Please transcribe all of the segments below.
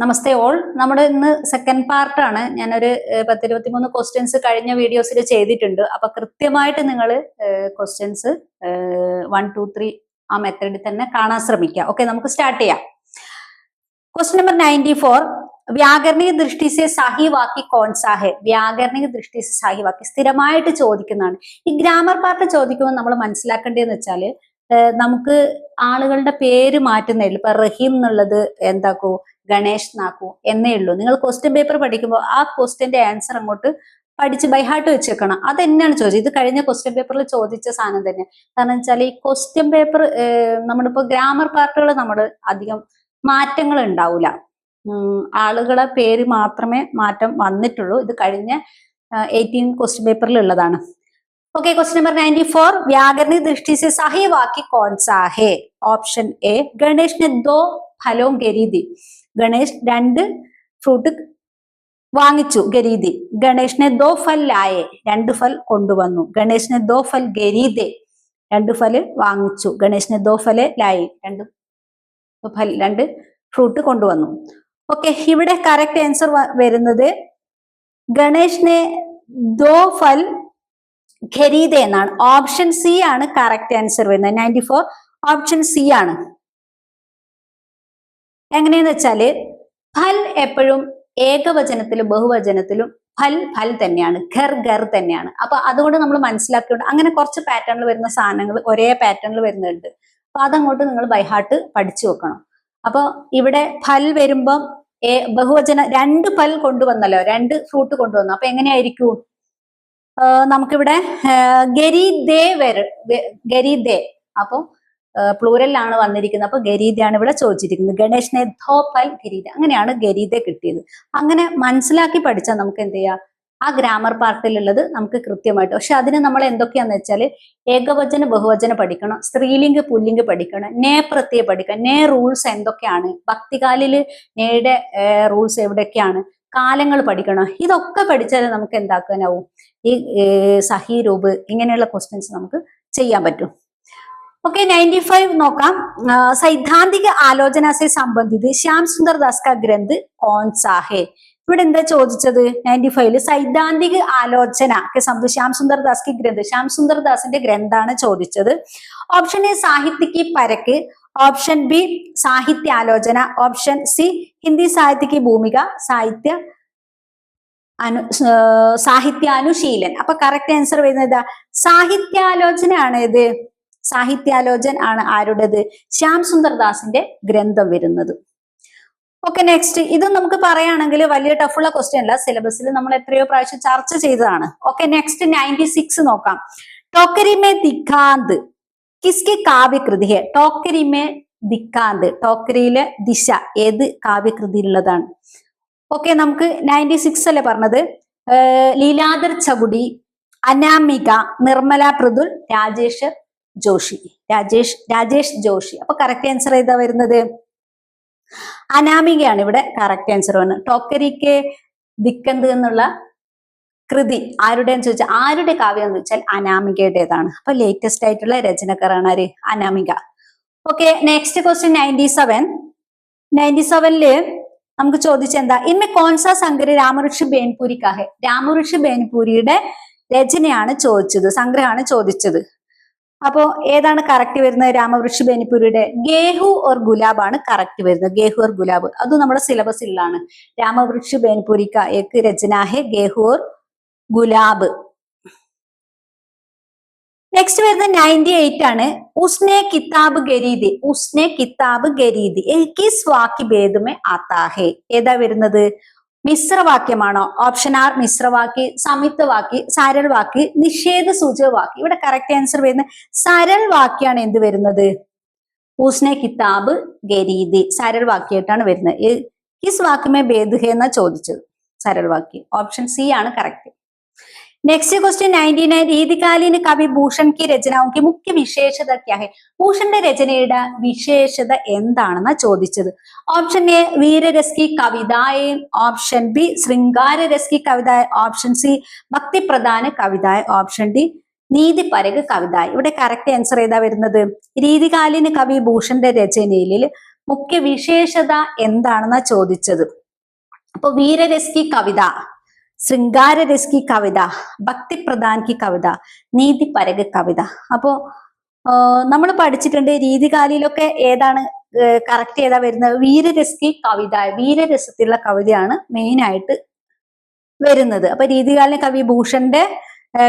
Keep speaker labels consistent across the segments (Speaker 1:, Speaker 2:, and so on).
Speaker 1: നമസ്തേ all. നമ്മുടെ ഇന്ന് second പാർട്ടാണ് ഞാനൊരു പത്തിരുപത്തി മൂന്ന് ക്വസ്റ്റ്യൻസ് കഴിഞ്ഞ വീഡിയോസിൽ ചെയ്തിട്ടുണ്ട്. അപ്പൊ കൃത്യമായിട്ട് നിങ്ങൾ ക്വസ്റ്റ്യൻസ് വൺ ടു ത്രീ ആ മെത്തേഡിൽ തന്നെ കാണാൻ ശ്രമിക്കുക. ഓക്കെ നമുക്ക് സ്റ്റാർട്ട് ചെയ്യാം. ക്വസ്റ്റ്യൻ നമ്പർ നയന്റി ഫോർ വ്യാകരണിക ദൃഷ്ടി സെ സാഹി വാക്കി കോൺസാഹെ. വ്യാകരണിക ദൃഷ്ടി സെ സാഹി വാക്കി സ്ഥിരമായിട്ട് ചോദിക്കുന്നതാണ്. ഈ ഗ്രാമർ പാർട്ട് ചോദിക്കുമ്പോൾ നമ്മൾ മനസ്സിലാക്കേണ്ടതെന്ന് വെച്ചാൽ നമുക്ക് ആളുകളുടെ പേര് മാറ്റുന്നേ ഇപ്പൊ റഹീം എന്നുള്ളത് എന്താക്കൂ? ഗണേഷ് എന്നാക്കൂ? എന്നേ ഉള്ളൂ. നിങ്ങൾ ക്വസ്റ്റ്യൻ പേപ്പർ പഠിക്കുമ്പോൾ ആ ക്വസ്റ്റ്യന്റെ ആൻസർ അങ്ങോട്ട് പഠിച്ച് ബൈഹാർട്ട് വെച്ചേക്കണം. അത് തന്നെയാണ് ചോദിച്ചത്? ഇത് കഴിഞ്ഞ ക്വസ്റ്റ്യൻ പേപ്പറിൽ ചോദിച്ച സാധനം തന്നെ. കാരണം വെച്ചാൽ ഈ ക്വസ്റ്റ്യൻ പേപ്പർ നമ്മളിപ്പോ ഗ്രാമർ പാർട്ടുകൾ നമ്മൾ അധികം മാറ്റങ്ങൾ ഉണ്ടാവില്ല ആളുകളെ പേര് മാത്രമേ മാറ്റം വന്നിട്ടുള്ളൂ. ഇത് കഴിഞ്ഞ എയ്റ്റീൻ ക്വസ്റ്റ്യൻ പേപ്പറിൽ ഉള്ളതാണ്. okay question number ninety four വ്യാകരണി ദൃഷ്ടി से सही वाक्य कौन सा है ഓപ്ഷൻ എ ഗണേഷ് ने दो ഫലോ ഗരീതി ഗണേഷ് രണ്ട് ഫ്രൂട്ട് വാങ്ങിച്ചു ഗരീതി ഗണേഷിനെ ദോ ഫൽ ലായെ രണ്ട് ഫൽ കൊണ്ടുവന്നു ഗണേഷിനെ ദോ ഫൽ ഗരീദെ രണ്ട് ഫല് വാങ്ങിച്ചു ഗണേഷിനെ ദോ ഫല് ലായി രണ്ട് ഫൽ രണ്ട് ഫ്രൂട്ട് കൊണ്ടുവന്നു ഓക്കെ ഇവിടെ കറക്റ്റ് ആൻസർ വരുന്നത് ഗണേഷിനെ ദോ ഫൽ ഖരീദ എന്നാണ്. ഓപ്ഷൻ സി ആണ് കറക്റ്റ് ആൻസർ വരുന്നത്. നയന്റി ഫോർ ഓപ്ഷൻ സി ആണ്. എങ്ങനെയെന്ന് വെച്ചാൽ ഫൽ എപ്പോഴും ഏകവചനത്തിലും ബഹുവചനത്തിലും ഫൽ ഫൽ തന്നെയാണ്. ഖർ ഖർ തന്നെയാണ്. അപ്പൊ അതുകൊണ്ട് നമ്മൾ മനസ്സിലാക്കിയോണ്ട് അങ്ങനെ കുറച്ച് പാറ്റേണിൽ വരുന്ന സാധനങ്ങൾ ഒരേ പാറ്റേണിൽ വരുന്നുണ്ട്. അപ്പൊ അതങ്ങോട്ട് നിങ്ങൾ ബൈഹാർട്ട് പഠിച്ചു വെക്കണം. അപ്പൊ ഇവിടെ ഫൽ വരുമ്പം ബഹുവചന രണ്ട് ഫൽ കൊണ്ടുവന്നല്ലോ? രണ്ട് ഫ്രൂട്ട് കൊണ്ടുവന്നു. അപ്പൊ എങ്ങനെയായിരിക്കും? നമുക്കിവിടെ ഗരീദേ വര ഗരീദേ. അപ്പൊ പ്ലൂരലിലാണ് വന്നിരിക്കുന്നത്. അപ്പൊ ഗരീദയാണ് ഇവിടെ ചോദിച്ചിരിക്കുന്നത്. ഗണേഷിനെ ധോ ഗരീത അങ്ങനെയാണ് ഗരീദ കിട്ടിയത്. അങ്ങനെ മനസ്സിലാക്കി പഠിച്ചാൽ നമുക്ക് എന്ത് ചെയ്യാം? ആ ഗ്രാമർ പാർട്ടിലുള്ളത് നമുക്ക് കൃത്യമായിട്ട്. പക്ഷെ അതിന് നമ്മൾ എന്തൊക്കെയാന്ന് വെച്ചാൽ ഏകവചന ബഹുവചന പഠിക്കണം. സ്ത്രീലിംഗ് പുല്ലിംഗ് പഠിക്കണം. നേ പ്രത്യയ പഠിക്കണം. നേ റൂൾസ് എന്തൊക്കെയാണ്? ഭക്തികാലിൽ നേയുടെ റൂൾസ് എവിടെയൊക്കെയാണ്? കാലങ്ങൾ പഠിക്കണം. ഇതൊക്കെ പഠിച്ചാൽ നമുക്ക് എന്താക്കാനാവും? ഈ സഹി രൂപ് ഇങ്ങനെയുള്ള ക്വസ്റ്റ്യൻസ് നമുക്ക് ചെയ്യാൻ പറ്റും. ഓക്കെ നയന്റി ഫൈവ് നോക്കാം സൈദ്ധാന്തിക ആലോചന സെ സംബന്ധിത് ശ്യാം സുന്ദർ ദാസ് ക ഗ്രന്ഥ് കോൺ സാഹേ. ഇവിടെ എന്താ ചോദിച്ചത്? നയന്റി ഫൈവിൽ സൈദ്ധാന്തിക ആലോചന ഒക്കെ സംബന്ധിച്ച് ശ്യാം സുന്ദർ ദാസ് കി ഗ്രന്ഥ് ശ്യാം സുന്ദർ ദാസിന്റെ ഗ്രന്ഥാണ് ചോദിച്ചത്. ഓപ്ഷൻ എ സാഹിത്യക്ക് പരക്ക്. ഓപ്ഷൻ ബി സാഹിത്യാലോചന. ഓപ്ഷൻ സി ഹിന്ദി സാഹിത്യക്ക് ഭൂമിക സാഹിത്യ അനു സാഹിത്യാനുശീലൻ. അപ്പൊ കറക്റ്റ് ആൻസർ വരുന്നത് സാഹിത്യാലോചനയാണ് സാഹിത്യാലോചന ഇത് സാഹിത്യാലോചൻ ആണ് ആരുടേത്? ശ്യാം സുന്ദർ ദാസിന്റെ ഗ്രന്ഥം വരുന്നത്. ഓക്കെ നെക്സ്റ്റ് ഇത് നമുക്ക് പറയുകയാണെങ്കിൽ വലിയ ടഫുള്ള ക്വസ്റ്റ്യൻ അല്ല. സിലബസിൽ നമ്മൾ എത്രയോ പ്രാവശ്യം ചർച്ച ചെയ്തതാണ്. ഓക്കെ നെക്സ്റ്റ് നയന്റി സിക്സ് നോക്കാം. ടോക്കരിമേ ദിഖാന്ത് കിസ്കി കാവ്യകൃതി ഹെ ടോക്കരിമേ ദിക്കാന്ത് ടോക്കരിയിലെ ദിശ ഏത് കാവ്യകൃതിയിലുള്ളതാണ്? ഓക്കെ നമുക്ക് നയന്റി സിക്സ് അല്ലേ പറഞ്ഞത്? ലീലാദർ ചകുടി അനാമിക നിർമ്മല പ്രതുൽ രാജേഷ് ജോഷി. രാജേഷ് രാജേഷ് ജോഷി. അപ്പൊ കറക്റ്റ് ആൻസർ ഏതാ വരുന്നത്? അനാമികയാണ് ഇവിടെ കറക്റ്റ് ആൻസർ വന്നത് ടോക്കരിക്ക് ദിക്കന്ത് എന്നുള്ള കൃതി ആരുടെയെന്ന് ചോദിച്ചാൽ ആരുടെ കാവ്യം എന്ന് വെച്ചാൽ അനാമികയുടേതാണ്. അപ്പൊ ലേറ്റസ്റ്റ് ആയിട്ടുള്ള രചനക്കാരാണ് ആര്? Anamika. Okay next question ninety seven ninety സെവനിൽ നമുക്ക് ചോദിച്ചെന്താ ഇന്ന് കോൺസ സംഗ്ര രാമഋഷി ബേൻപൂരി കാഹെ രാമഋഷി ബേൻപൂരിയുടെ രചനയാണ് ചോദിച്ചത് സംഗ്രഹമാണ് ചോദിച്ചത്. അപ്പോ ഏതാണ് കറക്റ്റ് വരുന്നത്? രാമവൃഷി ബേനിപ്പൂരിയുടെ ഗേഹു ഓർ ഗുലാബ് ആണ് കറക്റ്റ് വരുന്നത്. ഗേഹു ഓർ ഗുലാബ്. അത് നമ്മുടെ സിലബസിലാണ് രാമവൃഷി ബേനിപ്പൂരിക്ക് രചനാഹെ ഗേഹു ഓർ ഗുലാബ്. നെക്സ്റ്റ് വരുന്നത് നയന്റി എയ്റ്റ് ആണ്. ഉസ്നെ കിതാബ് ഗരീദി. ഉസ്നെ കിതാബ് ഗരീദി. കിസ് വാക്കി ഭേദമേ ആത്താ ഹെ ഏതാ വരുന്നത്? മിശ്രവാക്യമാണോ? ഓപ്ഷൻ ആർ മിശ്രവാക്കി സംയുക്ത വാക്കി സരൽ വാക്കി നിഷേധ സൂചക വാക്കി ഇവിടെ കറക്റ്റ് ആൻസർ വരുന്നത് സരൽ വാക്യാണ് എന്ത് വരുന്നത്? ഉസ്നെ കിതാബ് ഗരീദി. സരൽ വാക്യായിട്ടാണ് വരുന്നത്. കിസ് വാക്യമേ ഭേദ് ഹെ എന്നാ ചോദിച്ചത്. സരൽ വാക്യം. ഓപ്ഷൻ സി ആണ് correct next question ninety nine രീതികാലീന കവി ഭൂഷൺ കി മുഖ്യ വിശേഷത ക്യാ ഹെ ഭൂഷന്റെ രചനയുടെ വിശേഷത എന്താണെന്നാ ചോദിച്ചത്. ഓപ്ഷൻ എ വീരരസ്കി കി ഓപ്ഷൻ ബി ശൃംഗാര രസ് കവിതായ. ഓപ്ഷൻ സി ഭക്തിപ്രധാന കവിതായ. ഓപ്ഷൻ ഡി നീതി പരക കവിതായ. ഇവിടെ കറക്റ്റ് ആൻസർ ഏതാ വരുന്നത്? രീതികാലീന കവി ഭൂഷന്റെ രചനയിൽ മുഖ്യ വിശേഷത എന്താണെന്നാ ചോദിച്ചത്? അപ്പൊ വീരരസ്കി കവിത. ശൃംഗാരരസ്കി കവിത ഭക്തി പ്രധാൻ കി കവിത നീതി പരക കവിത. അപ്പോ നമ്മൾ പഠിച്ചിട്ടുണ്ട് രീതികാലിയിലൊക്കെ ഏതാണ് കറക്റ്റ് ഏതാ വരുന്നത്? വീരരസ്കി കവിത വീരരസത്തിലുള്ള കവിതയാണ് മെയിൻ ആയിട്ട് വരുന്നത്. അപ്പൊ രീതികാലിന് കവി ഭൂഷന്റെ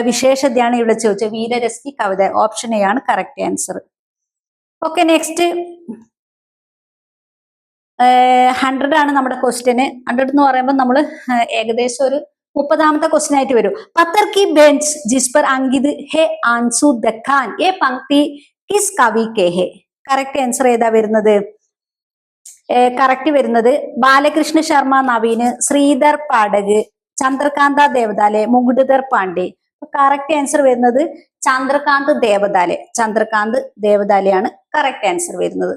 Speaker 1: വിശേഷതയാണ് ഇവിടെ ചോദിച്ചത്. വീരരസ്കി കവിത ഓപ്ഷൻ എ ആണ് correct answer okay next hundred ആണ് നമ്മുടെ ക്വസ്റ്റ്യന് ഹൺഡ്രഡ് എന്ന് പറയുമ്പോൾ നമ്മൾ ഏകദേശം ഒരു മുപ്പതാമത്തെ ക്വസ്റ്റ്യൻ ആയിട്ട് വരും. പത്തർ കി ബെഞ്ച് ജിസ്പർ അങ്കിത് ഹെ ആൻസു ദഖാൻ. എ പങ്ക്തി കിസ് കവി കെ ഹെ. കറക്റ്റ് ആൻസർ ഏതാ വരുന്നത്? കറക്റ്റ് വരുന്നത് ബാലകൃഷ്ണ ശർമ്മ നവീന് ശ്രീധർ പാടക് ചന്ദ്രകാന്ത ദേവതാലെ മുകുടുധർ പാണ്ഡെ. കറക്റ്റ് ആൻസർ വരുന്നത് ചന്ദ്രകാന്ത് ദേവതാലെ ചന്ദ്രകാന്ത് ദേവതാലയാണ് കറക്റ്റ് ആൻസർ വരുന്നത്.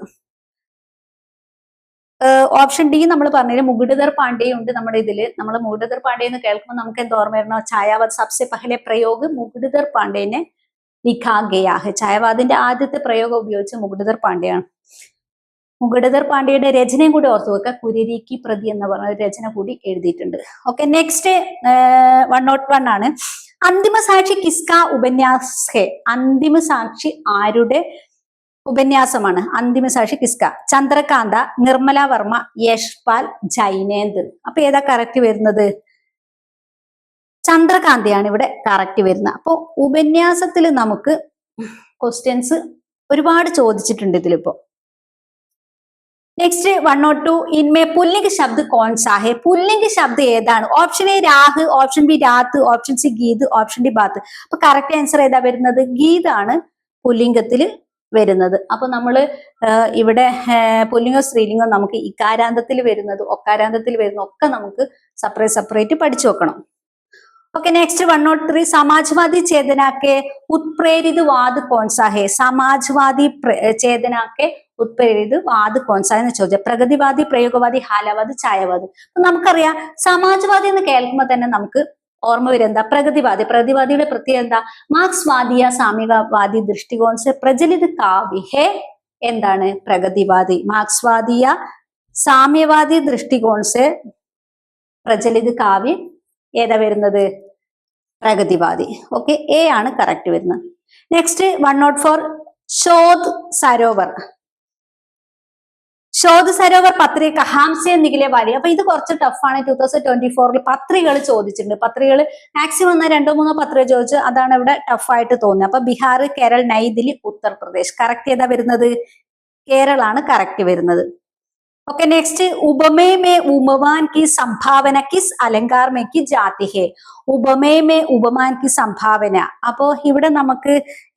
Speaker 1: ഓപ്ഷൻ ഡി നമ്മൾ പറഞ്ഞതിൽ മുകുടുധർ പാണ്ഡേ ഉണ്ട് നമ്മുടെ ഇതിൽ നമ്മൾ മുകുടുധർ പാണ്ഡേ എന്ന് കേൾക്കുമ്പോൾ നമുക്ക് എന്ത് ഓർമ്മ വരണോ? ഛായാവാദ് സബ്സെ പഹലെ പ്രയോഗ് മുകുടുധർ പാണ്ഡേനെ നിഖാഗയാഹ്. ഛായാവാദിന്റെ ആദ്യത്തെ പ്രയോഗം ഉപയോഗിച്ച് മുകുടുധർ പാണ്ഡെയാണ്. മുകുടുധർ പാണ്ഡെയുടെ രചനയും കൂടി ഓർത്തു വെക്കുക കുരിരിക്കി പ്രതി എന്ന് പറഞ്ഞ ഒരു രചന കൂടി എഴുതിയിട്ടുണ്ട്. Okay next one nought one ആണ്. അന്തിമ സാക്ഷി കിസ്ക ഉപന്യാസ. അന്തിമ സാക്ഷി ആരുടെ ഉപന്യാസമാണ്. അന്തിമ സാക്ഷി കിസ്ക. ചന്ദ്രകാന്ത നിർമ്മല വർമ്മ യശ്പാൽ ജൈനേന്ദ്. അപ്പൊ ഏതാ കറക്റ്റ് വരുന്നത്? ചന്ദ്രകാന്തയാണ് ഇവിടെ കറക്റ്റ് വരുന്നത്. അപ്പൊ ഉപന്യാസത്തിൽ നമുക്ക് ക്വസ്റ്റ്യൻസ് ഒരുപാട് ചോദിച്ചിട്ടുണ്ട് ഇതിലിപ്പോ. നെക്സ്റ്റ് വൺ ഓ ടു ഇൻമേ പുല്ലിംഗ് ശബ്ദ് കോൺ സാഹേ. പുല്ലിംഗ് ശബ്ദ് ഏതാണ്? ഓപ്ഷൻ എ രാഹ് ഓപ്ഷൻ ബി രാത്ത് ഓപ്ഷൻ സി ഗീത് ഓപ്ഷൻ ഡി ബാത്ത്. അപ്പൊ കറക്റ്റ് ആൻസർ ഏതാ വരുന്നത്? ഗീതാണ് പുല്ലിംഗത്തിൽ വരുന്നത്. അപ്പൊ നമ്മൾ ഇവിടെ പുല്ലിംഗോ സ്ത്രീലിംഗോ നമുക്ക് ഇക്കാരാന്തത്തിൽ വരുന്നത് ഒക്കാരാന്തത്തിൽ വരുന്ന ഒക്കെ നമുക്ക് സെപ്പറേറ്റ് സെപ്പറേറ്റ് പഠിച്ചു വെക്കണം. Okay next one nought three Samajwadi ചേതനാക്കെ ഉത്പ്രേരിത് വാദ് കോൺസാഹേ സമാജ്വാദി ചേതനാക്കെ ഉത്പ്രേരിത് വാദ് കോൺസാഹ എന്ന് ചോദിച്ചാൽ പ്രഗതിവാദി പ്രയോഗവാദി ഹാലവാദി ചായവാദി നമുക്കറിയാം സമാജ്വാദി എന്ന് കേൾക്കുമ്പോൾ തന്നെ നമുക്ക് ഓർമ്മ വരും എന്താ? പ്രഗതിവാദി പ്രഗതിവാദിയുടെ പ്രത്യേകത എന്താ? മാർക്സ് വാദിയ സാമ്യവാദി ദൃഷ്ടികോൺ സെ പ്രചലിത കാവ്യ ഹേ എന്താണ്? പ്രഗതിവാദി മാർക്സ് വാദിയ സാമ്യവാദി ദൃഷ്ടികോൺ സെ പ്രചലിത് കാവ്യ ഏതാ വരുന്നത്? പ്രഗതിവാദി ഓക്കെ എ ആണ് കറക്റ്റ് വരുന്നത്. Next one nought four Shodh Sarovar. Shodh Sarovar Patrika ഹാംസെ നികിലെ Valley അപ്പൊ ഇത് കുറച്ച് ടഫാണ് ടൂ തൗസൻഡ് ട്വന്റി ഫോറിൽ പത്രികൾ ചോദിച്ചിട്ടുണ്ട്. പത്രികൾ മാക്സിമം എന്നാൽ രണ്ടോ മൂന്നോ പത്രിക ചോദിച്ചു. അതാണ് ഇവിടെ ടഫായിട്ട് തോന്നുന്നത്. അപ്പൊ ബീഹാർ കേരള നൈദിലി ഉത്തർപ്രദേശ്. കറക്റ്റ് ഏതാ വരുന്നത്? കേരള ആണ് കറക്റ്റ് വരുന്നത്. ഓക്കെ നെക്സ്റ്റ് ഉപമേ മേ ഉപമാൻ കി സംഭാവന കിസ് അലങ്കാർമേക്ക് ജാതിഹേ കി ഉപമേ മേ ഉപമാൻ കി സംഭാവന. അപ്പോ ഇവിടെ നമുക്ക്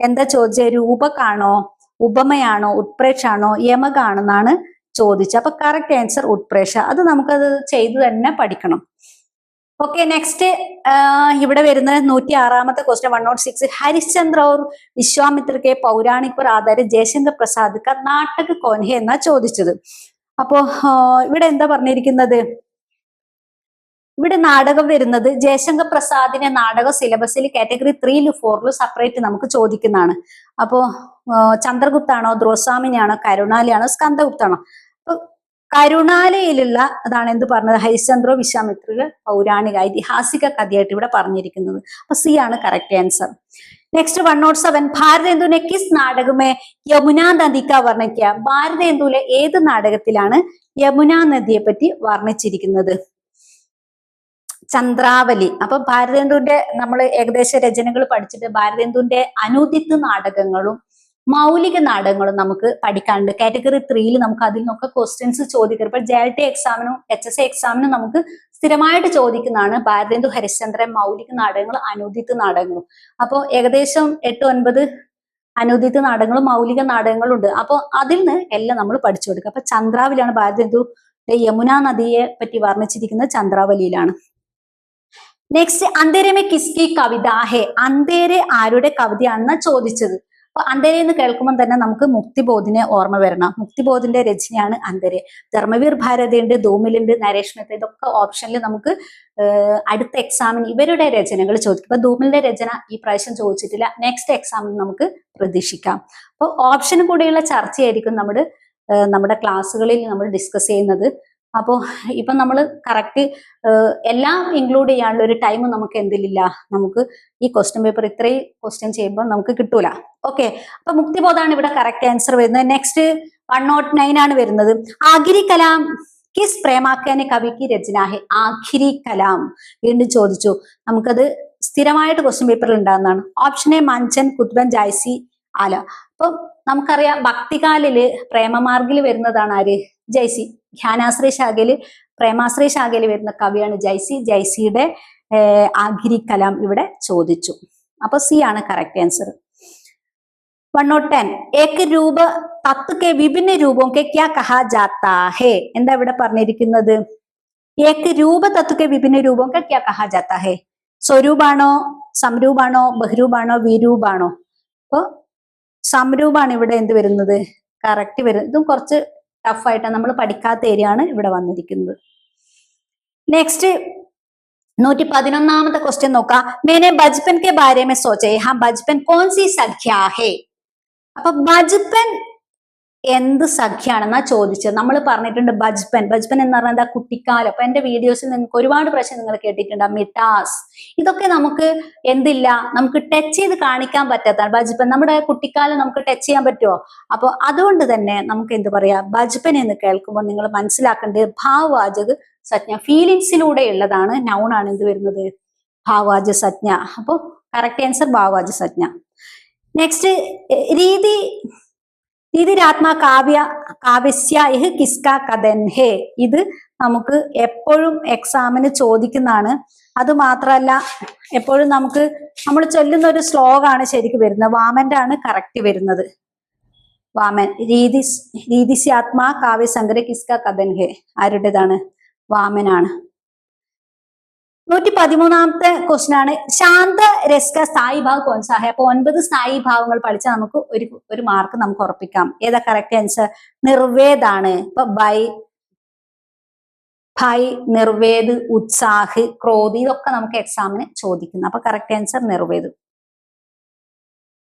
Speaker 1: എന്താ ചോദിച്ചത്? രൂപക്കാണോ ഉപമയാണോ? ഉത്പ്രേക്ഷാണോ? യമകാണെന്നാണ് ചോദിച്ചു. അപ്പൊ കറക്റ്റ് ആൻസർ ഉത്പ്രേക്ഷ. അത് നമുക്കത് ചെയ്തു തന്നെ പഠിക്കണം. ഓക്കെ നെക്സ്റ്റ് ഇവിടെ വരുന്ന നൂറ്റി ആറാമത്തെ question one nought oh six Harishchandra or വിശ്വാമിത്രക്കെ പൗരാണിക് ആധാര ജയശങ്കർ പ്രസാദ് ക കോൻഹെ എന്നാ ചോദിച്ചത്. അപ്പോ ഇവിടെ എന്താ പറഞ്ഞിരിക്കുന്നത്? ഇവിടെ നാടകം വരുന്നത് ജയശങ്കർ പ്രസാദിനെ നാടക സിലബസിൽ കാറ്റഗറി ത്രീയിലും ഫോറിലും സെപ്പറേറ്റ് നമുക്ക് ചോദിക്കുന്നതാണ്. അപ്പോ ചന്ദ്രഗുപ്ത ആണോ ദ്രോസ്വാമിനിയാണോ കരുണാലയാണോ സ്കന്ദഗുപ്താണോ? അപ്പൊ കരുണാലയിലുള്ള അതാണ് എന്ത് പറഞ്ഞത്? ഹരിശ്ചന്ദ്രോ വിശ്വാമിത്ര പൗരാണിക ഐതിഹാസിക കഥയായിട്ട് ഇവിടെ പറഞ്ഞിരിക്കുന്നത്. അപ്പൊ സി ആണ് correct answer next one nought seven ഭാരതേന്ദുവിനെ കിസ് നാടകമേ യമുന നദിക്ക വർണിക്കുക. ഭാരതേന്ദുവിലെ ഏത് നാടകത്തിലാണ് യമുന നദിയെ പറ്റി വർണിച്ചിരിക്കുന്നത്? ചന്ദ്രാവലി. അപ്പൊ ഭാരതേന്ദുവിന്റെ നമ്മൾ ഏകദേശ രചനകൾ പഠിച്ചിട്ട് ഭാരതേന്ദുവിന്റെ അനുദിത്ത് നാടകങ്ങളും മൗലിക നാടകങ്ങളും നമുക്ക് പഠിക്കാനുണ്ട്. കാറ്റഗറി ത്രീയിൽ നമുക്ക് അതിൽ നിന്നൊക്കെ ക്വസ്റ്റ്യൻസ് ചോദിക്കും ഇപ്പൊ ജെ എൽ ടി എക്സാമിനും എച്ച് എസ് എ എക്സാമിനും നമുക്ക് സ്ഥിരമായിട്ട് ചോദിക്കുന്നതാണ് ഭാരതേന്ദു ഹരിശ്ചന്ദ്രൻ മൗലിക നാടകങ്ങൾ അനുദിത്ത് നാടകങ്ങളും. അപ്പോൾ ഏകദേശം എട്ട് ഒൻപത് അനുദിത്ത് നാടകങ്ങളും മൗലിക നാടകങ്ങളും ഉണ്ട്. അപ്പോൾ അതിൽ നിന്ന് എല്ലാം നമ്മൾ പഠിച്ചു കൊടുക്കുക. അപ്പൊ ചന്ദ്രാവലിയാണ് ഭാരതേന്ദു യമുന നദിയെ പറ്റി വർണിച്ചിരിക്കുന്നത് ചന്ദ്രാവലിയിലാണ്. നെക്സ്റ്റ് അന്തേരമേ കിസ്കി കവിത. ഹേ അന്തേരെ ആരുടെ കവിതയാണെന്ന് ചോദിച്ചത്. അപ്പൊ അന്തരെ എന്ന് കേൾക്കുമ്പോൾ തന്നെ നമുക്ക് മുക്തിബോധിനെ ഓർമ്മ വരണം. മുക്തിബോധിന്റെ രചനയാണ് അന്തരെ. ധർമ്മവീർ ഭാരതിയുണ്ട് ധൂമിലുണ്ട് നരേഷ് മേത്ത ഇതൊക്കെ ഓപ്ഷനിൽ നമുക്ക് അടുത്ത എക്സാമിന് ഇവരുടെ രചനകൾ ചോദിക്കും. അപ്പൊ ധൂമിലിന്റെ രചന ഈ പ്രാവശ്യം ചോദിച്ചിട്ടില്ല. നെക്സ്റ്റ് എക്സാമിന് നമുക്ക് പ്രതീക്ഷിക്കാം. അപ്പോൾ ഓപ്ഷന് കൂടിയുള്ള ചർച്ചയായിരിക്കും നമ്മുടെ നമ്മുടെ ക്ലാസ്സുകളിൽ നമ്മൾ ഡിസ്കസ് ചെയ്യുന്നത്. അപ്പോൾ ഇപ്പം നമ്മൾ കറക്റ്റ് എല്ലാം ഇൻക്ലൂഡ് ചെയ്യാനുള്ള ഒരു ടൈം നമുക്ക് എന്തിലില്ല. നമുക്ക് ഈ ക്വസ്റ്റ്യൻ പേപ്പർ ഇത്രയും ക്വസ്റ്റ്യൻ ചെയ്യുമ്പോൾ നമുക്ക് കിട്ടൂല. ഓക്കെ അപ്പൊ മുക്തിബോധാണ് ഇവിടെ കറക്റ്റ് ആൻസർ വരുന്നത്. നെക്സ്റ്റ് വൺ നോട്ട് നയൻ ആണ് വരുന്നത്. ആഗിരി കലാം കിസ് പ്രേമാക്കാനെ കവിക്ക് രചനാഹെ. ആഖിരി കലാം. വീണ്ടും ചോദിച്ചു. നമുക്കത് സ്ഥിരമായിട്ട് ക്വസ്റ്റ്യൻ പേപ്പറിൽ ഉണ്ടാകുന്നതാണ്. ഓപ്ഷൻ എ മഞ്ചൻ കുത്ബൻ ജായ്സി ആല അപ്പൊ നമുക്കറിയാം ഭക്തികാലിൽ പ്രേമമാർഗിൽ വരുന്നതാണ് ആര്? ജയ്സി. ധ്യാനാശ്രയ ശാഖയിൽ പ്രേമാശ്രയ ശാഖയിൽ വരുന്ന കവിയാണ് ജൈസി ജൈസിയുടെ ആഖിരി കലാം ഇവിടെ ചോദിച്ചു. അപ്പൊ സി ആണ് correct answer one nought ten ഏക്ക് രൂപ തത്വ കെ വിഭിന്ന രൂപം കെ ക്യാ കഹാ ജാത്താ? ഹേ എന്താ ഇവിടെ പറഞ്ഞിരിക്കുന്നത്? ഏക്ക് രൂപ തത്വ കെ വിഭിന്ന രൂപം കെ ക്യാ കഹാ ജാത്താ? ഹേ സ്വരൂപാണോ സംരൂപാണോ ബഹ്രൂപാണോ വിരൂപാണോ? അപ്പൊ സംരൂപാണ് ഇവിടെ എന്ത് വരുന്നത്? കറക്റ്റ് വരുന്നത്. ഇതും കുറച്ച് ടഫായിട്ടാണ് നമ്മൾ പഠിക്കാത്ത ഏരിയ ആണ് ഇവിടെ വന്നിരിക്കുന്നത്. നെക്സ്റ്റ് നൂറ്റി പതിനൊന്നാമത്തെ ക്വസ്റ്റ്യൻ നോക്കാം. മേനെ ബജ്പൻ കെ ബാരെ മേ സോച്ചേ. ഹാ ബജ്പൻ കോൺ സി സംഖ്യ ഹേ? അപ്പൊ ബജ്പൻ എന്ത് സഖ്യാണെന്നാ ചോദിച്ചത്. നമ്മൾ പറഞ്ഞിട്ടുണ്ട് ബജ്പൻ. ബജ്പൻ എന്ന് പറഞ്ഞാൽ കുട്ടിക്കാലം. അപ്പൊ എന്റെ വീഡിയോസിൽ നിങ്ങൾക്ക് ഒരുപാട് പ്രശ്നം നിങ്ങൾ കേട്ടിട്ടുണ്ട്. മിട്ടാസ്. ഇതൊക്കെ നമുക്ക് എന്തില്ല? നമുക്ക് ടച്ച് ചെയ്ത് കാണിക്കാൻ പറ്റാത്തതാണ് ബജ്പൻ. നമ്മുടെ കുട്ടിക്കാലം നമുക്ക് ടച്ച് ചെയ്യാൻ പറ്റുമോ അപ്പോൾ അതുകൊണ്ട് തന്നെ നമുക്ക് എന്ത് പറയാ? ബജ്പൻ എന്ന് കേൾക്കുമ്പോൾ നിങ്ങൾ മനസ്സിലാക്കേണ്ടത് ഭാവവാചക സജ്ഞ. ഫീലിങ്സിലൂടെ ഉള്ളതാണ് നൗൺ ആണ് എന്ത് വരുന്നത്? ഭാവവാച സജ്ഞ. അപ്പോൾ കറക്റ്റ് ആൻസർ ഭാവവാച സജ്ഞ. നെക്സ്റ്റ് രീതി രീതിരാത്മാ കാവ്യ കാവ്യസ്യ ഇഹ് കിസ്ക കഥൻ ഹേ. ഇത് നമുക്ക് എപ്പോഴും എക്സാമിന് ചോദിക്കുന്നതാണ്. അത് മാത്രമല്ല എപ്പോഴും നമുക്ക് നമ്മൾ ചൊല്ലുന്ന ഒരു ശ്ലോകമാണ് ശരിക്കും വരുന്നത്. വാമന്റെ ആണ് കറക്റ്റ് വരുന്നത്. വാമൻ രീതി രീതിസ്യാത്മാ കാവ്യസങ്കര കിസ്ക കഥൻ ഹേ. ആരുടേതാണ്? വാമനാണ്. നൂറ്റി പതിമൂന്നാമത്തെ ക്വസ്റ്റ്യൻ ആണ്. ശാന്ത രസ്ക സ്ഥായി ഭാവ് കോൺസാഹ അപ്പൊ ഒൻപത് സ്ഥായി ഭാവങ്ങൾ പഠിച്ചാൽ നമുക്ക് ഒരു ഒരു മാർക്ക് നമുക്ക് ഉറപ്പിക്കാം. ഏതാ കറക്റ്റ് ആൻസർ നിർവേദാണ്. ഇപ്പൊ ബൈ ഭൈ നിർവേദ് ഉത്സാഹ് ക്രോധി ഇതൊക്കെ നമുക്ക് എക്സാമിന് ചോദിക്കുന്നു. അപ്പൊ കറക്റ്റ് ആൻസർ നിർവേദ്.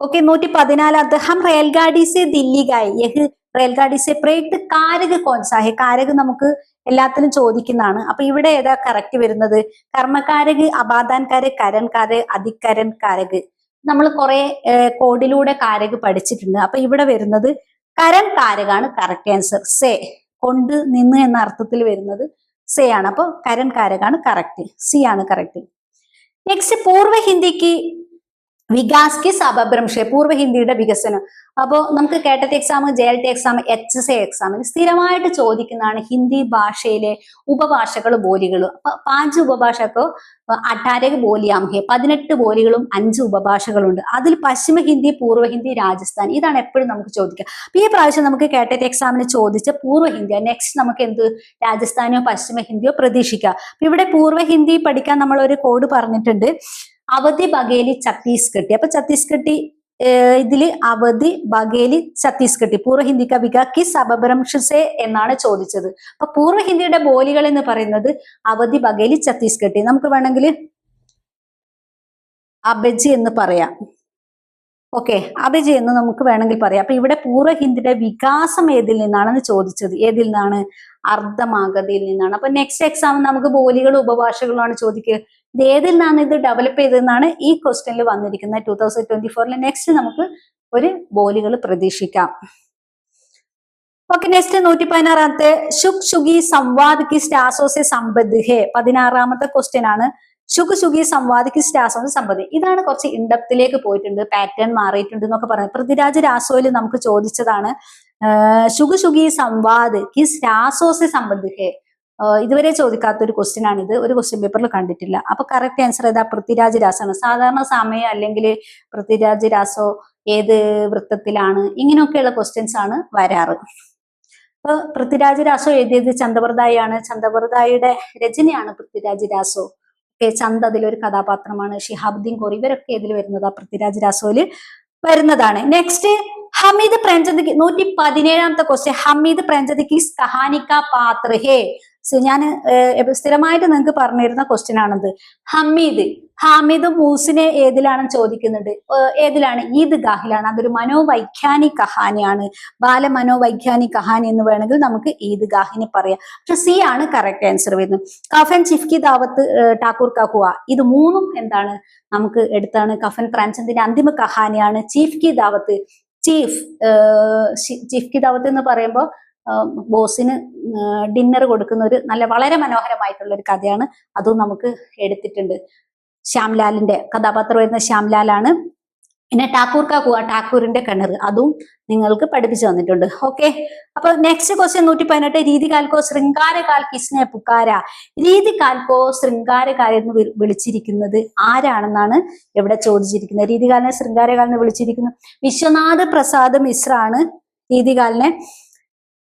Speaker 1: ഓക്കെ നൂറ്റി പതിനാലാമത്തെ ഹം റെയിൽഗാഡി സെ ദില്ലി ഗായ് യഹ് റെയിൽഗാഡി പ്രേക്ട് കാരക് കോൺസാഹെ കാരക് നമുക്ക് എല്ലാത്തിനും ചോദിക്കുന്നതാണ്. അപ്പൊ ഇവിടെ ഏതാ കറക്റ്റ് വരുന്നത്? കർമ്മകാരക് അപാദാൻകാരക് കരൻകാരക് അധികരൻ കാരക് നമ്മൾ കുറെ കോഡിലൂടെ കാരക് പഠിച്ചിട്ടുണ്ട്. അപ്പൊ ഇവിടെ വരുന്നത് കരൻ കാരകാണ് കറക്റ്റ് ആൻസർ സേ കൊണ്ട് നിന്ന് എന്ന അർത്ഥത്തിൽ വരുന്നത് സേ ആണ്. അപ്പൊ കരൻ കാരകാണ് കറക്റ്റ് സി ആണ് കറക്റ്റ് നെക്സ്റ്റ് പൂർവ ഹിന്ദിക്ക് വികാസ് കി സഭഭ്രംശ പൂർവ ഹിന്ദിയുടെ വികസനം. അപ്പോൾ നമുക്ക് കേട്ടത്തെ exam J L T exam H S A എക്സാമിന് സ്ഥിരമായിട്ട് ചോദിക്കുന്നതാണ് ഹിന്ദി ഭാഷയിലെ ഉപഭാഷകൾ ബോലികൾ. അപ്പൊ പാഞ്ച് ഉപഭാഷക്കോ അട്ടാരക ബോലിയാം ഹെ പതിനെട്ട് ബോലികളും അഞ്ച് ഉപഭാഷകളുണ്ട്. അതിൽ പശ്ചിമ ഹിന്ദി പൂർവ ഹിന്ദി രാജസ്ഥാൻ ഇതാണ് എപ്പോഴും നമുക്ക് ചോദിക്കുക. അപ്പൊ ഈ പ്രാവശ്യം നമുക്ക് കേട്ടത്തെ എക്സാമിന് ചോദിച്ച പൂർവ ഹിന്ദി നെക്സ്റ്റ് നമുക്ക് എന്ത് രാജസ്ഥാനോ പശ്ചിമ ഹിന്ദിയോ പ്രതീക്ഷിക്കാം. അപ്പൊ ഇവിടെ പൂർവ ഹിന്ദി പഠിക്കാൻ നമ്മൾ ഒരു കോഡ് പറഞ്ഞിട്ടുണ്ട്. അവധി ബഗേലി ഛത്തീസ്ഗഡ്. അപ്പൊ ഛത്തീസ്ഗഡ് ഇതിൽ അവധി ബഗേലി ഛത്തീസ്ഗഡ് പൂർവ ഹിന്ദി കവിക കിസ് അപഭ്രംശസെ എന്നാണ് ചോദിച്ചത്. അപ്പൊ പൂർവ ഹിന്ദിയുടെ ബോലികൾ എന്ന് പറയുന്നത് അവധി ബഗേലി ഛത്തീസ്ഗഡ്. നമുക്ക് വേണമെങ്കിൽ അബജി എന്ന് പറയാം. ഓക്കെ അബജി എന്ന് നമുക്ക് വേണമെങ്കിൽ പറയാം. അപ്പൊ ഇവിടെ പൂർവ ഹിന്ദിയുടെ വികാസം ഏതിൽ നിന്നാണെന്ന് ചോദിച്ചത്? ഏതിൽ നിന്നാണ്? അർദ്ധമാഗതിയിൽ നിന്നാണ്. അപ്പൊ നെക്സ്റ്റ് എക്സാം നമുക്ക് ബോലികളും ഉപഭാഷകളുമാണ് ചോദിക്കുക. ഇത് ഏതിൽ നിന്നാണ് ഇത് ഡെവലപ്പ് ചെയ്തതെന്നാണ് ഈ ക്വസ്റ്റ്യനിൽ വന്നിരിക്കുന്നത്. ടൂ തൗസൻഡ് ട്വന്റി ഫോറിൽ നെക്സ്റ്റ് നമുക്ക് ഒരു ബോലുകൾ പ്രതീക്ഷിക്കാം. ഓക്കെ നെക്സ്റ്റ് നൂറ്റി പതിനാറാമത്തെ ശുക് ശുഗി സംവാദ് കി സ്റ്റാസോസെ സമ്പദ് പതിനാറാമത്തെ ക്വസ്റ്റ്യൻ ആണ്. ശുഖ് ഷുഗി സംവാദ് കി സ്റ്റാസോസെ സമ്പദ് ഇതാണ് കുറച്ച് ഇൻഡപ്തിലേക്ക് പോയിട്ടുണ്ട്. പാറ്റേൺ മാറിയിട്ടുണ്ട് എന്നൊക്കെ പറഞ്ഞത് പൃഥ്വിരാജ് രാസോയിൽ നമുക്ക് ചോദിച്ചതാണ് ശുഖ് ഷുഗി സംവാദ് കി സമ്പദ് ഹേ ഇതുവരെ ചോദിക്കാത്ത ഒരു ക്വസ്റ്റ്യൻ ആണ് ഇത് ഒരു ക്വസ്റ്റ്യൻ പേപ്പറിൽ കണ്ടിട്ടില്ല. അപ്പൊ കറക്റ്റ് ആൻസർ ഏതാ? പൃഥ്വിരാജ് രാസാണ് സാധാരണ സമയം അല്ലെങ്കിൽ പൃഥ്വിരാജ് രാസോ ഏത് വൃത്തത്തിലാണ്? ഇങ്ങനെയൊക്കെയുള്ള ക്വസ്റ്റ്യൻസ് ആണ് വരാറ്. അപ്പൊ പൃഥ്വിരാജ് രാസോ എഴുതിയത് ചന്ദപ്രദായാണ് ചന്ദപ്രദായിയുടെ രചനയാണ് പൃഥ്വിരാജ് രാസോ. ചന്ദ അതിലൊരു കഥാപാത്രമാണ്. ഷിഹാബുദ്ദീൻ കോറി ഇവരൊക്കെ ഇതിൽ വരുന്നതാ? പൃഥ്വിരാജ് രാസോയിൽ വരുന്നതാണ്. നെക്സ്റ്റ് ഹമീദ് പ്രേംചന്ദ് നൂറ്റി പതിനേഴാമത്തെ ക്വസ്റ്റ്യൻ ഹമീദ് പ്രേംചന്ദ് കിസ് കഹാനിക്ക പാത്ര ഹേ ഞാൻ സ്ഥിരമായിട്ട് നിങ്ങൾക്ക് പറഞ്ഞിരുന്ന ക്വസ്റ്റ്യൻ ആണത്. ഹമീദ് ഹമീദ് മൂസിനെ ഏതിലാണ് ചോദിക്കുന്നുണ്ട് ഏതിലാണ്? ഈദ് ഗാഹിലാണ്. അതൊരു മനോവൈജ്ഞാനി കഹാനിയാണ്. ബാലമനോവൈജ്ഞാനിക കഹാനി എന്ന് വേണമെങ്കിൽ നമുക്ക് ഈദ് ഗാഹിനെ പറയാം. പക്ഷെ സി ആണ് കറക്റ്റ് ആൻസർ വരുന്നത്. കഫൻ ചിഫ്കി ദാവത്ത് ടാക്കൂർ കാക്കുവ ഇത് മൂന്നും എന്താണ്? നമുക്ക് എടുത്താണ്. കഫൻ പ്രാൻചന്ദിന്റെ അന്തിമ കഹാനിയാണ്. ചീഫ് കി ദാവത്ത്. ചീഫ് ചീഫ് കി ദാവത്ത് എന്ന് പറയുമ്പോൾ ബോസിന് ഡിന്നർ കൊടുക്കുന്ന ഒരു നല്ല വളരെ മനോഹരമായിട്ടുള്ള ഒരു കഥയാണ് അതും നമുക്ക് എടുത്തിട്ടുണ്ട്. ശ്യാംലാലിന്റെ കഥാപാത്രം വരുന്ന ശ്യാംലാലാണ്. പിന്നെ ടാക്കൂർ കാക്കുക ടാക്കൂറിന്റെ കിണർ അതും നിങ്ങൾക്ക് പഠിപ്പിച്ചു തന്നിട്ടുണ്ട്. ഓക്കെ അപ്പൊ നെക്സ്റ്റ് ക്വസ്റ്റ്യൻ നൂറ്റി പതിനെട്ട് രീതികാൽക്കോ ശൃംഗാരകാൽ കിസ്നെ പുക്കാര. രീതികാൽക്കോ ശൃംഗാരകാൽ എന്ന് വിളിച്ചിരിക്കുന്നത് ആരാണെന്നാണ് ഇവിടെ ചോദിച്ചിരിക്കുന്നത്? രീതികാലിനെ ശൃംഗാരകാൽ എന്ന് വിളിച്ചിരിക്കുന്നത് വിശ്വനാഥ് പ്രസാദ് മിശ്ര ആണ് രീതികാലിനെ.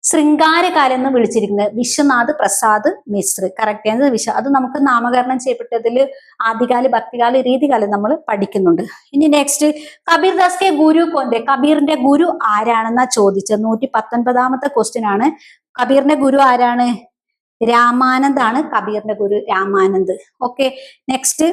Speaker 1: ശൃംഗാരകാലം എന്ന് വിളിച്ചിരിക്കുന്നത് വിശ്വനാഥ് പ്രസാദ് മിശ്ര. കറക്റ്റ് ആണ്. വിശ്വ അത് നമുക്ക് നാമകരണം ചെയ്യപ്പെട്ടതിൽ ആദ്യകാല ഭക്തികാല രീതികാലം നമ്മൾ പഠിക്കുന്നുണ്ട്. ഇനി നെക്സ്റ്റ് കബീർദാസ് കെ ഗുരു കോന്റെ കബീറിന്റെ ഗുരു ആരാണെന്നാ ചോദിച്ചത്? നൂറ്റി പത്തൊൻപതാമത്തെ ക്വസ്റ്റ്യൻ ആണ്. കബീറിന്റെ ഗുരു ആരാണ്? രാമാനന്ദ് ആണ് കബീറിന്റെ ഗുരു രാമാനന്ദ്. ഓക്കെ നെക്സ്റ്റ്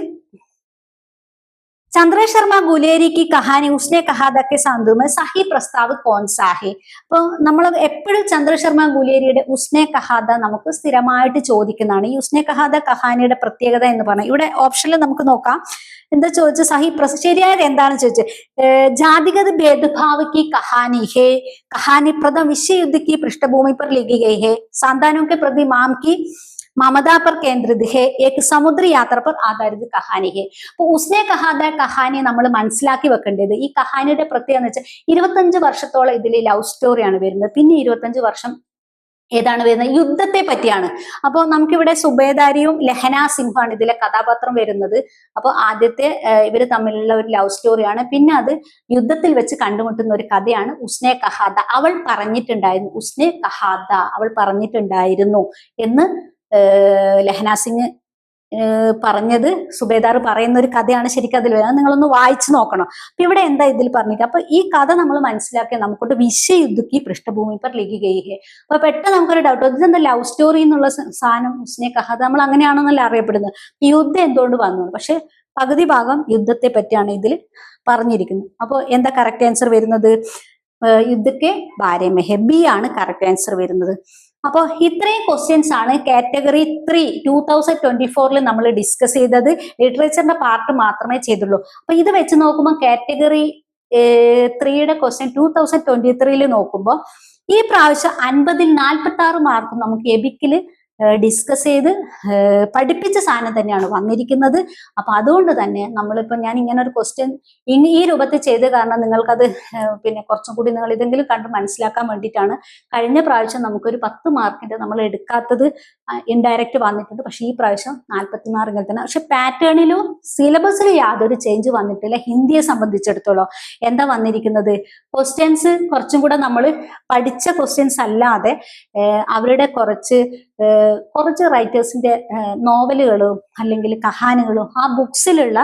Speaker 1: ചന്ദ്ര ശർമ്മ ഗുലേരി की कहानी उसने कहा था के संदर्भ में सही प्रस्ताव कौन सा है അപ്പൊ നമ്മൾ എപ്പോഴും ചന്ദ്ര ശർമ്മ ഗുലേരിയുടെ ഉസ്നെ കഹാദ നമുക്ക് സ്ഥിരമായിട്ട് ചോദിക്കുന്നതാണ് ഈ ഉസ്നെ കഹാദ കഹാനിയുടെ പ്രത്യേകത എന്ന് പറഞ്ഞാൽ ഇവിടെ ഓപ്ഷനിൽ നമുക്ക് നോക്കാം എന്താ ചോദിച്ചത് സഹി പ്രസ് ശരിയായത് എന്താണെന്ന് ചോദിച്ചത് ഏഹ് ജാതിഗത भेदभाव की कहानी है कहानी प्रथम विश्व युद्ध की पृष्ठभूमि पर लिखी गई है संतानों के प्रति माम की ममता पर केंद्रित है एक समुद्र यात्रा पर आधारित कहानी है അപ്പൊ ഉസ്നെ കഹാദ കഹാനി നമ്മൾ മനസ്സിലാക്കി വെക്കേണ്ടത് ഈ കഹാനിയുടെ പ്രത്യേകത എന്ന് വെച്ചാൽ ഇരുപത്തഞ്ച് വർഷത്തോളം ഇതിൽ ലവ് സ്റ്റോറിയാണ് വരുന്നത് പിന്നെ ഇരുപത്തഞ്ച് വർഷം ഏതാണ് വരുന്നത് യുദ്ധത്തെ പറ്റിയാണ് അപ്പോൾ നമുക്കിവിടെ സുബേദാരിയും ലഹന സിംഹമാണ് ഇതിലെ കഥാപാത്രം വരുന്നത് അപ്പോൾ ആദ്യത്തെ ഏഹ്, ഇവര് തമ്മിലുള്ള ഒരു ലവ് സ്റ്റോറിയാണ് പിന്നെ അത് യുദ്ധത്തിൽ വെച്ച് കണ്ടുമുട്ടുന്ന ഒരു കഥയാണ് ഉസ്നെ കഹാദ അവൾ പറഞ്ഞിട്ടുണ്ടായിരുന്നു ഉസ്നെ കഹാദ അവൾ പറഞ്ഞിട്ടുണ്ടായിരുന്നു എന്ന് ഏഹ്, ലഹന സിംഗ് പറഞ്ഞത് സുബേദാർ പറയുന്ന ഒരു കഥയാണ് ശരിക്കും അതിൽ വരുന്നത്. നിങ്ങളൊന്ന് വായിച്ചു നോക്കണം. അപ്പൊ ഇവിടെ എന്താ ഇതിൽ പറഞ്ഞിരിക്കുക അപ്പൊ ഈ കഥ നമ്മൾ മനസ്സിലാക്കിയ നമുക്കോട്ട് വിശ്വയുദ്ധക്കി പൃഷ്ഠഭൂമി പർ ലിഖികയെ അപ്പൊ പെട്ടെന്ന് നമുക്കൊരു ഡൗട്ട് ഇതെന്താ ലവ് സ്റ്റോറി എന്നുള്ള സാധനം ഉസ്നെ കഥ നമ്മൾ അങ്ങനെയാണെന്നല്ല അറിയപ്പെടുന്നത്? യുദ്ധം എന്തുകൊണ്ട് വന്നു പക്ഷെ പകുതി ഭാഗം യുദ്ധത്തെ പറ്റിയാണ് ഇതിൽ പറഞ്ഞിരിക്കുന്നത്. അപ്പോൾ എന്താ കറക്റ്റ് ആൻസർ വരുന്നത്? യുദ്ധക്കെ ഭാര്യ മെഹെ ബി ആണ് കറക്റ്റ് ആൻസർ വരുന്നത്. അപ്പോൾ ഇത്രയും ക്വസ്റ്റ്യൻസ് ആണ് category three two thousand twenty ഫോറിൽ നമ്മൾ ഡിസ്കസ് ചെയ്തത്. ലിറ്ററേച്ചറിന്റെ പാർട്ട് മാത്രമേ ചെയ്തുള്ളൂ. അപ്പൊ ഇത് വെച്ച് നോക്കുമ്പോൾ കാറ്റഗറി ത്രീയുടെ ക്വസ്റ്റ്യൻ ടൂ തൗസൻഡ് ട്വന്റി ത്രീയിൽ നോക്കുമ്പോൾ ഈ പ്രാവശ്യം അൻപതിൽ നാൽപ്പത്തി ആറ് മാർക്ക് നമുക്ക് എബിക്കിൽ ഡിസ്കസ് ചെയ്ത് പഠിപ്പിച്ച സാധനം തന്നെയാണ് വന്നിരിക്കുന്നത്. അപ്പൊ അതുകൊണ്ട് തന്നെ നമ്മളിപ്പോ ഞാൻ ഇങ്ങനെ ഒരു ക്വസ്റ്റ്യൻ ഈ രൂപത്തിൽ ചെയ്ത് കാരണം നിങ്ങൾക്കത് പിന്നെ കുറച്ചും കൂടി നിങ്ങൾ ഇതെങ്കിലും കണ്ട് മനസ്സിലാക്കാൻ വേണ്ടിയിട്ടാണ് കഴിഞ്ഞ പ്രാവശ്യം നമുക്കൊരു പത്ത് മാർക്കിന്റെ നമ്മൾ എടുക്കാത്തത് ഇൻഡയറക്റ്റ് വന്നിട്ടുണ്ട്. പക്ഷെ ഈ പ്രാവശ്യം നാൽപ്പത്തി മാർക്കിൽ തന്നെ. പക്ഷെ പാറ്റേണിലും സിലബസിലും യാതൊരു ചേഞ്ച് വന്നിട്ടില്ല. ഹിന്ദിയെ സംബന്ധിച്ചിടത്തോളം. എന്താ വന്നിരിക്കുന്നത്? ക്വസ്റ്റ്യൻസ് കുറച്ചും കൂടെ നമ്മൾ പഠിച്ച ക്വസ്റ്റ്യൻസ് അല്ലാതെ അവരുടെ കുറച്ച് കുറച്ച് റൈറ്റേഴ്സിന്റെ നോവലുകളും അല്ലെങ്കിൽ കഹാനുകളും ആ ബുക്സിലുള്ള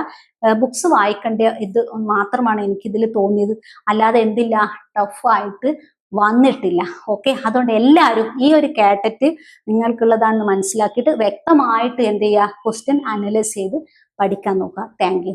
Speaker 1: ബുക്സ് വായിക്കേണ്ട ഇത് മാത്രമാണ് എനിക്കിതിൽ തോന്നിയത്. അല്ലാതെ എന്തില്ല ടഫായിട്ട് വന്നിട്ടില്ല. ഓക്കെ അതുകൊണ്ട് എല്ലാവരും ഈ ഒരു കാറ്ററ്റ് നിങ്ങൾക്കുള്ളതാണെന്ന് മനസ്സിലാക്കിയിട്ട് വ്യക്തമായിട്ട് എന്ത് ചെയ്യുക? ക്വസ്റ്റ്യൻ അനലൈസ് ചെയ്ത് പഠിക്കാൻ നോക്കുക. താങ്ക്